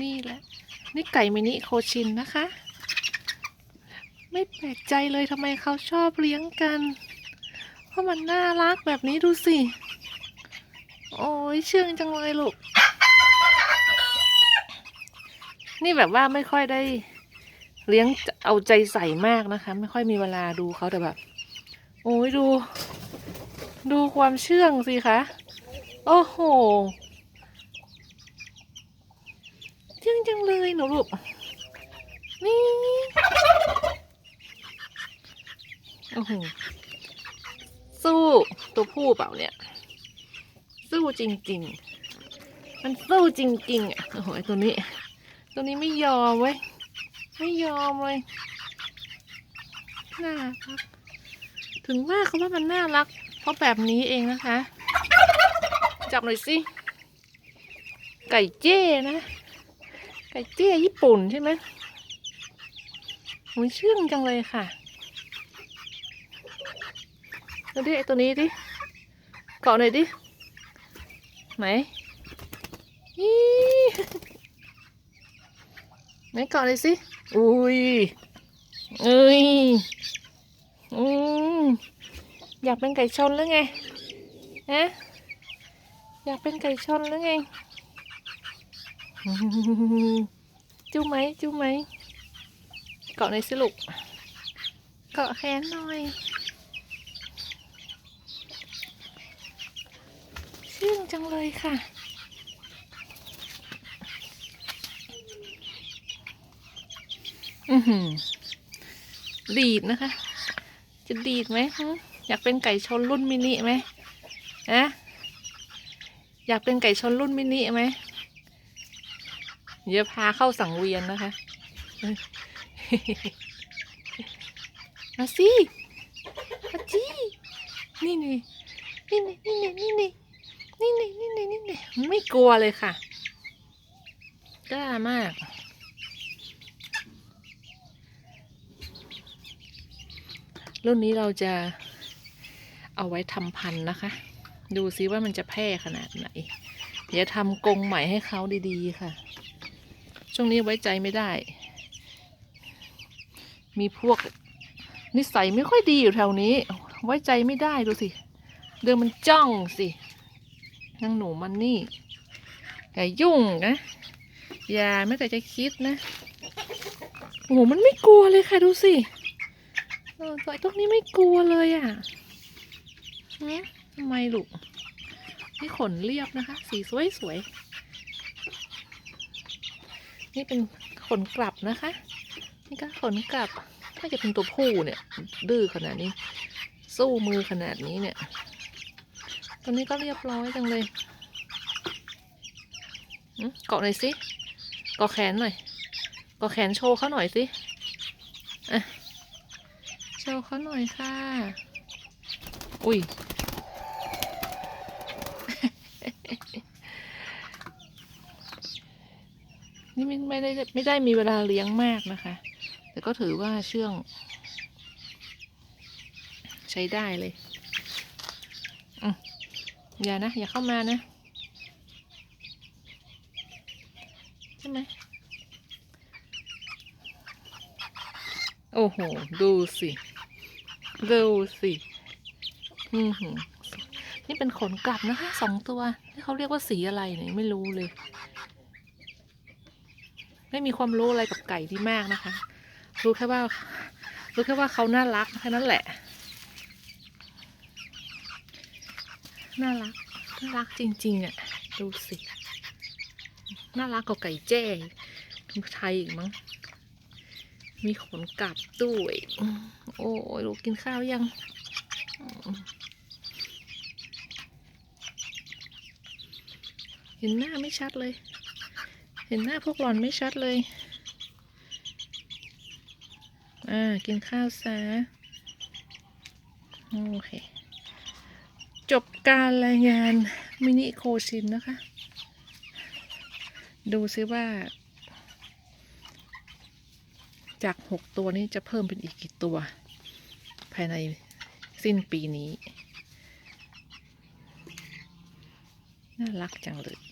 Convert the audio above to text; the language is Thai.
นี่แหละ นี่ไก่มินิโคชินนะคะ ไม่แปลกใจเลยทำไมเขาชอบเลี้ยงกัน เพราะมันน่ารักแบบนี้ดูสิ โอ้ยเชื่องจังเลยลูก นี่แบบว่าไม่ค่อยได้เลี้ยงเอาใจใส่มากนะคะ ไม่ค่อยมีเวลาดูเขาแต่แบบ โอ้ยดู ดูความเชื่องสิคะ โอ้โห เชื่องจังเลยหนูลูกนี่โอ้โหสู้ตัวผู้เปล่าเนี่ย สู้จริง ๆ มันสู้จริง ๆอะโอ้โหอ้ตัวนี้ ตัวนี้ไม่ยอมเว้ยไม่ยอมเลยน่ารักถึงว่าเขาว่ามันน่ารัก เพราะแบบนี้เองนะคะ จับหน่อยสิ ไก่เจ้นะ ไก่เจ้ยญี่ปุ่นใช่ไหมโอ้ยเชื่องจังเลยค่ะดูดิไอตัวนี้ดิ เกาะหน่อยดิ ไหนอีไหนเกาะหน่อยสิ อุ้ยเอ้ยอืมอยากเป็นไก่ชนหรือไงฮะอยากเป็นไก่ชนหรือไง จู้ไหมจู้ไหมเกาะหน่อยสิลูกเกาะแขนหน่อยชื่องจังเลยค่ะ อือหือ ดีดนะคะ จะดีดไหมอยากเป็นไก่ชนรุ่นมินิไหมอะอยากเป็นไก่ชนรุ่นมินิไหม เดี๋ยวพาเข้าสังเวียนนะคะ มาสิมาจีนี่นี่นี่นี่นี่นี่นี่นี่นี่นี่นี่นี่ไม่กลัวเลยค่ะ กล้ามาก รุ่นนี้เราจะเอาไว้ทำพันธุ์นะคะ ดูซิว่ามันจะแพร่ขนาดไหน เดี๋ยวทำกรงใหม่ให้เขาดีๆค่ะ ช่วงนี้ไว้ใจไม่ได้ มีพวกนิสัยไม่ค่อยดีอยู่แถวนี้ ไว้ใจไม่ได้ดูสิ เดินมันจ้องสินางหนูมันนี่อย่ายุ่งนะ อย่าไม่แต่จะคิดนะโอ้โหมันไม่กลัวเลยค่ะดูสิเออตัวไอ้ตัวนี้ไม่กลัวเลยอะหืมทำไมลูก นี่ขนเรียบนะคะ สีสวยสวยๆ นี่เป็นขนกลับนะคะ นี่ก็ขนกลับ ถ้าจะเป็นตัวผู้เนี่ย ดื้อขนาดนี้ สู้มือขนาดนี้เนี่ยตัวนี้ก็เรียบร้อยจังเลยเกาะหน่อยสิเกาะแขนหน่อยเกาะแขนโชว์เขาหน่อยสิอะโชว์เขาหน่อยค่ะ อุ้ย นี่ ไม่ได้ไม่ได้มีเวลาเลี้ยงมากนะคะ แต่ก็ถือว่าเชื่อง ใช้ได้เลยอย่านะ อย่าเข้ามานะ ใช่ไหมโอ้โห ดูสิ ดูสิอือหือนี่เป็นขนกลับนะคะสองตัว นี่เขาเรียกว่าสีอะไรเนี่ยไม่รู้เลย ไม่มีความรู้อะไรกับไก่ที่มากนะคะ รู้แค่ว่า รู้แค่ว่าเขาน่ารักแค่นั้นแหละ น่ารัก น่ารักจริงๆอะ ดูสิ น่ารักกว่าไก่แจ้ไทยอีกมั้ง มีขนกลับด้วยโอ้ยลูกกินข้าวยังเห็นหน้าไม่ชัดเลย ห็นหน้าพวกหลอนไม่ชัดเลย อ่า กินข้าวซะ โอเค จบการรายงานมินิโคชินนะคะ ดูซิว่า จากหกตัวนี้จะเพิ่มเป็นอีกกี่ตัว ภายในสิ้นปีนี้ น่ารักจังเลย